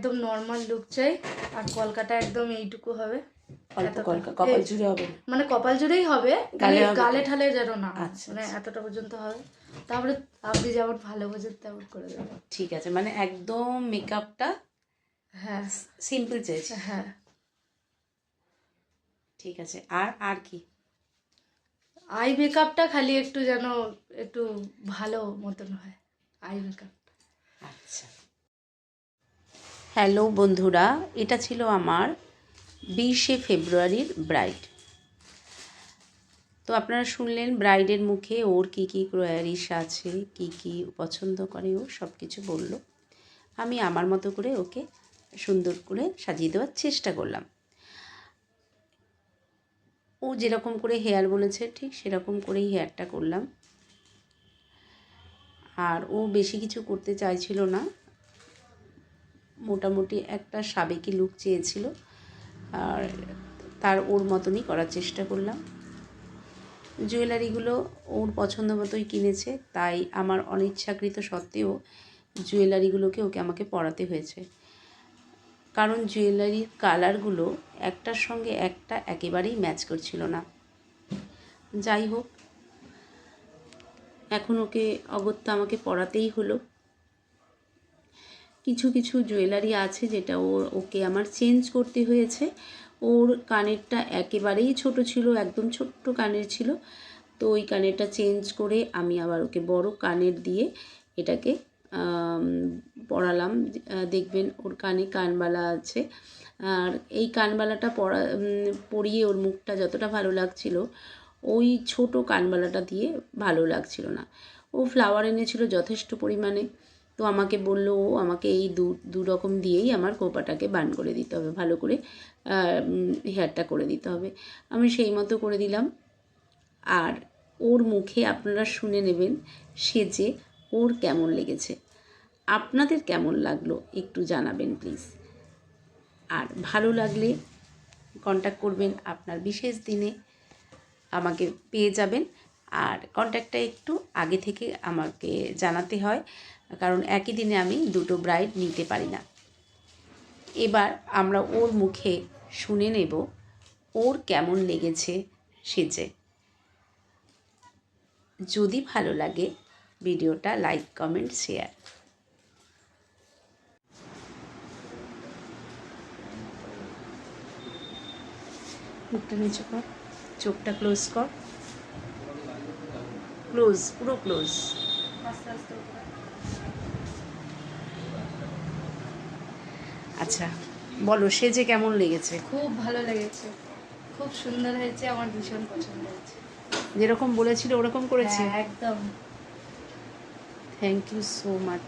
একদম normal look চাই আর কলকাতা একদম এইটুকু হবে। অল্প কলকা কপাল জুড়ে হবে। মানে কপাল জুড়েই হবে গালে গালে ঠালে যেন না হয়। আচ্ছা, মানে আচ্ছা। এতটা পর্যন্ত হবে। তারপরে আপনি যেমন ভালো বোঝেন তেমন করে দেবেন। ঠিক আছে মানে একদম মেকআপটা হ্যাঁ। সিম্পল চেয়েছে হ্যাঁ। ঠিক আছে আর আর কি? আই মেকআপটা খালি একটু যেন একটু ভালো মতন হয় আই মেকআপ আচ্ছা। হ্যালো বন্ধুরা, এটা ছিল আমার বিশে ফেব্রুয়ারির ব্রাইড। তো আপনারা শুনলেন ব্রাইডের মুখে ওর কি কি ক্রয়ারিস আছে, কি কি পছন্দ করে ও সব কিছু বলল। আমি আমার মতো করে ওকে সুন্দর করে সাজিয়ে দেওয়ার চেষ্টা করলাম। ও যেরকম করে হেয়ার বলেছে, ঠিক সেরকম করেই হেয়ারটা করলাম। আর ও বেশি কিছু করতে চাইছিল না। মোটামুটি একটা সাবেকি লুক চেয়েছিল। আর তার ওর মতনই করার চেষ্টা করলাম। জুয়েলারিগুলো ওর পছন্দ মতোই কিনেছে, তাই আমার অনিচ্ছাকৃত সত্ত্বেও জুয়েলারিগুলোকে ওকে আমাকে পরাতে হয়েছে। কারণ জুয়েলারির কালারগুলো একটার সঙ্গে একটা একেবারেই ম্যাচ করছিল না। যাই হোক, এখন ওকে অগত্যা আমাকে পড়াতেই হলো। কিছু কিছু জুয়েলারি আছে যেটা ওর ওকে আমার চেঞ্জ করতে হয়েছে। ওর কানেরটা একেবারেই ছোট ছিল একদম ছোট্ট কানের ছিল। তো ওই কানেরটা চেঞ্জ করে আমি আবার ওকে বড় কানের দিয়ে এটাকে আম, পরালাম। দেখবেন ওর কানে কানবালা আছে। আর এই কানবালাটা উম, পরিয়ে ওর মুখটা যতটা ভালো লাগছিল ওই ছোট কানবালাটা দিয়ে ভালো লাগছিল না। ও ফ্লাওয়ার এনেছিল যথেষ্ট পরিমাণে। তো আমাকে বলল, ও আমাকে এই দু রকম দিয়েই আমার কোপাটাকে বান করে দিতে হবে, ভালো করে হেয়ারটা করে দিতে হবে। আমি সেই মতো করে দিলাম। আর ওর মুখে আপনারা শুনে নেবেন সেজে ওর কেমন লেগেছে। আপনাদের কেমন লাগল একটু জানাবেন প্লিজ। আর ভালো লাগলে কন্ট্যাক্ট করবেন আপনার বিশেষ দিনে। আমাকে পেয়ে যাবেন। আর কন্ট্যাক্টটা একটু আগে থেকে আমাকে জানাতে হয়, কারণ একই দিনে আমি দুটো ব্রাইড নিতে পারি না। এবার আমরা ওর মুখে শুনে নেব, ওর কেমন লেগেছে সেজে। যদি ভালো লাগে ভিডিওটা লাইক, কমেন্ট শেয়ার মুখটা নিচু কর, চোখটা ক্লোজ কর। ক্লোজ পুরো ক্লোজ। আচ্ছা বলো সে যে কেমন লেগেছে? খুব ভালো লেগেছে। খুব সুন্দর হয়েছে আমার ভীষণ পছন্দ হয়েছে। যেরকম বলেছিল ওরকম করেছে? হ্যাঁ, একদম। Thank you so much